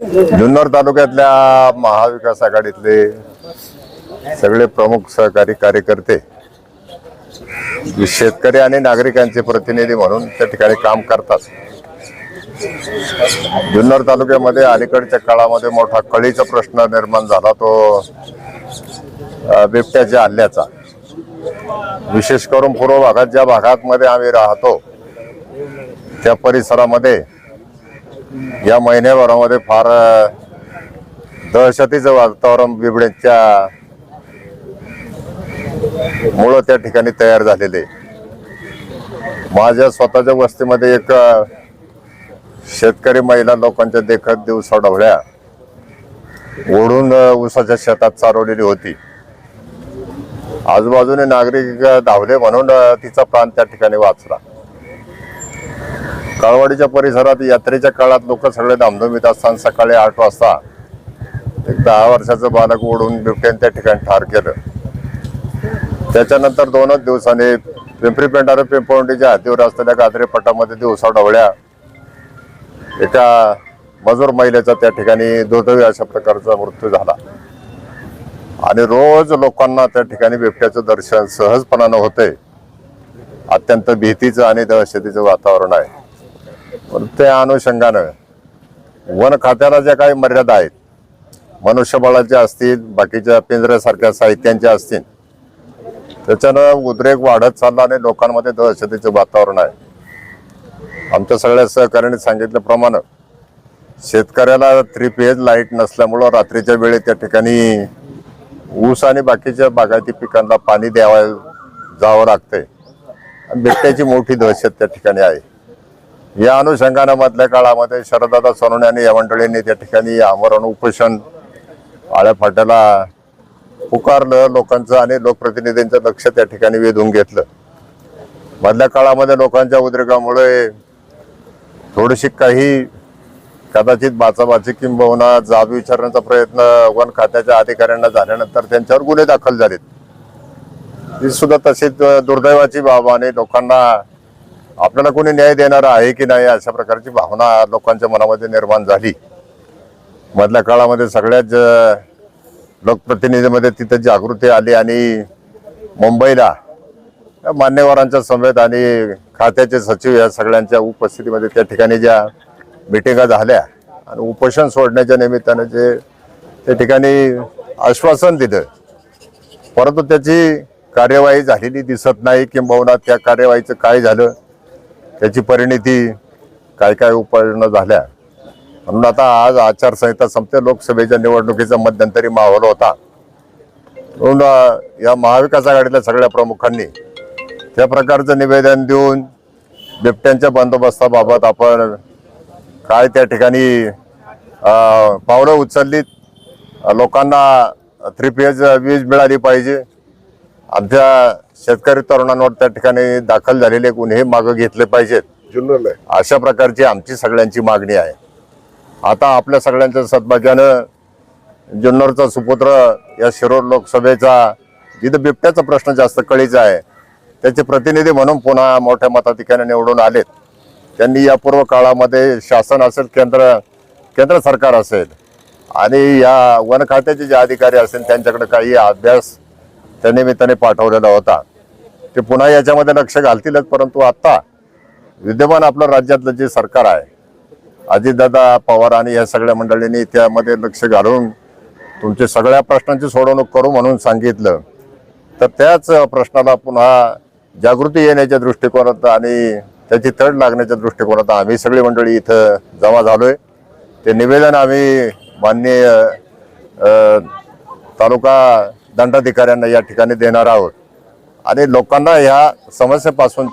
जुन्नर तालुक्यातल्या महाविकास आघाडीतले सगळे प्रमुख सहकारी कार्यकर्ते शेतकरी आणि नागरिकांचे प्रतिनिधी म्हणून त्या ठिकाणी काम करतात. जुन्नर तालुक्यामध्ये अलीकडच्या काळामध्ये मोठा कळीचा प्रश्न निर्माण झाला. तो बिबट्याच्या हल्ल्याचा. विशेष करून पूर्व भागात ज्या भागात मध्ये आम्ही राहतो त्या परिसरामध्ये या महिन्याभरामध्ये फार दहशतीचं वातावरण बिबड्यांच्या मुळं त्या ठिकाणी तयार झालेले माझ्या स्वतःच्या वस्तीमध्ये एक शेतकरी महिला लोकांच्या देखत दिवसा ढवळ्या ओढून उसाच्या ऊसाच्या शेतात चारवलेली होती. आजूबाजूने नागरिक धावले म्हणून तिचा प्राण त्या ठिकाणी वाचला. काळवाडीच्या परिसरात यात्रेच्या काळात लोक सगळे धामधुमीत असताना सकाळी आठ वाजता एक दहा वर्षाचं बालक ओढून बिबट्याने त्या ठिकाणी ठार केलं. त्याच्यानंतर दोनच दिवसांनी पिंपरी पेंढारे पिंपवंडीच्या हातीवर असलेल्या गाजरे पटामध्ये दिवसा ढवळ्या. एका मजूर महिलेचा त्या ठिकाणी दुर्दैवी अशा प्रकारचा मृत्यू झाला. आणि रोज लोकांना त्या ठिकाणी बिबट्याचं दर्शन सहजपणानं होते अत्यंत भीतीचं आणि दहशतीचं वातावरण आहे. त्या अनुषंगानं वन खात्याला ज्या काही मर्यादा आहेत मनुष्यबळाच्या असतील बाकीच्या पिंजऱ्यासारख्या साहित्यांच्या असतील त्याच्यानं उद्रेक वाढत चालला आणि लोकांमध्ये दहशतीचं वातावरण आहे. आमच्या सगळ्या सहकार्याने सांगितल्याप्रमाणे शेतकऱ्याला थ्री पेज लाइट नसल्यामुळं रात्रीच्या वेळी त्या ठिकाणी ऊस आणि बाकीच्या बागायती पिकांना पाणी द्यावं जावं लागतंय. बिबट्याची मोठी दहशत त्या ठिकाणी आहे. या अनुषंगानं मधल्या काळामध्ये शरदादा सोनवणे आणि या मंडळींनी त्या ठिकाणी आमरण उपोषण आळ्या फाट्याला पुकारलं लोकांचं आणि लोकप्रतिनिधींचं लक्ष त्या ठिकाणी वेधून घेतलं. मधल्या काळामध्ये लोकांच्या उद्रेकामुळे थोडीशी काही कदाचित बाचाबाची किंबहुना जाब विचारण्याचा प्रयत्न वन खात्याच्या अधिकाऱ्यांना झाल्यानंतर त्यांच्यावर गुन्हे दाखल झालेत. ही सुद्धा तशीच दुर्दैवाची बाब आणि लोकांना आपल्याला कोणी न्याय देणार आहे की नाही अशा प्रकारची भावना लोकांच्या मनामध्ये निर्माण झाली. मधल्या काळामध्ये सगळ्याच लोकप्रतिनिधीमध्ये तिथे जागृती आली आणि मुंबईला मान्यवरांच्या समेत आणि खात्याचे सचिव या सगळ्यांच्या उपस्थितीमध्ये त्या ठिकाणी ज्या मिटिंगा झाल्या आणि उपोषण सोडण्याच्या निमित्तानं जे त्या ठिकाणी आश्वासन दिलं. परंतु त्याची कार्यवाही झालेली दिसत नाही किंबहुना त्या कार्यवाहीचं काय झालं त्याची परिणिती काय काय उपाययोजना झाल्या? म्हणून आता आज आचारसंहिता संपते. लोकसभेच्या निवडणुकीचा मध्यंतरी माहोल होता. म्हणून या महाविकास आघाडीतल्या सगळ्या प्रमुखांनी त्या प्रकारचं निवेदन देऊन बिबट्यांच्या बंदोबस्ताबाबत आपण काय त्या ठिकाणी पावलं उचललीत. लोकांना थ्री पेज वीज मिळाली पाहिजे. आमच्या शेतकरी तरुणांवर त्या ठिकाणी दाखल झालेले गुन्हे मागं घेतले पाहिजेत. अशा प्रकारची आमची सगळ्यांची मागणी आहे. आता आपल्या सगळ्यांच्या सद्भाग्यानं जुन्नरचा सुपुत्र या शिरोर लोकसभेचा जिथं बिबट्याचा प्रश्न जास्त कळीचा आहे त्याचे प्रतिनिधी म्हणून पुन्हा मोठ्या मताधिकाऱ्याने निवडून आलेत. त्यांनी या पूर्व काळामध्ये शासन असेल केंद्र केंद्र सरकार असेल आणि या वन खात्याचे जे अधिकारी असेल त्यांच्याकडे काही अभ्यास त्या निमित्ताने पाठवलेला होता. ते पुन्हा याच्यामध्ये लक्ष घालतीलच परंतु आत्ता विद्यमान आपलं राज्यातलं जे सरकार आहे अजितदादा पवार आणि या सगळ्या मंडळींनी त्यामध्ये लक्ष घालून तुमच्या सगळ्या प्रश्नांची सोडवणूक करू म्हणून सांगितलं. तर त्याच प्रश्नाला पुन्हा जागृती येण्याच्या दृष्टिकोनात आणि त्याची तड लागण्याच्या दृष्टिकोनात आम्ही सगळी मंडळी इथं जमा झालो आहे ते निवेदन आम्ही माननीय तालुका दंडाधिकाऱ्यांना या ठिकाणी देणार आहोत. आणि लोकांना ह्या समस्येपासून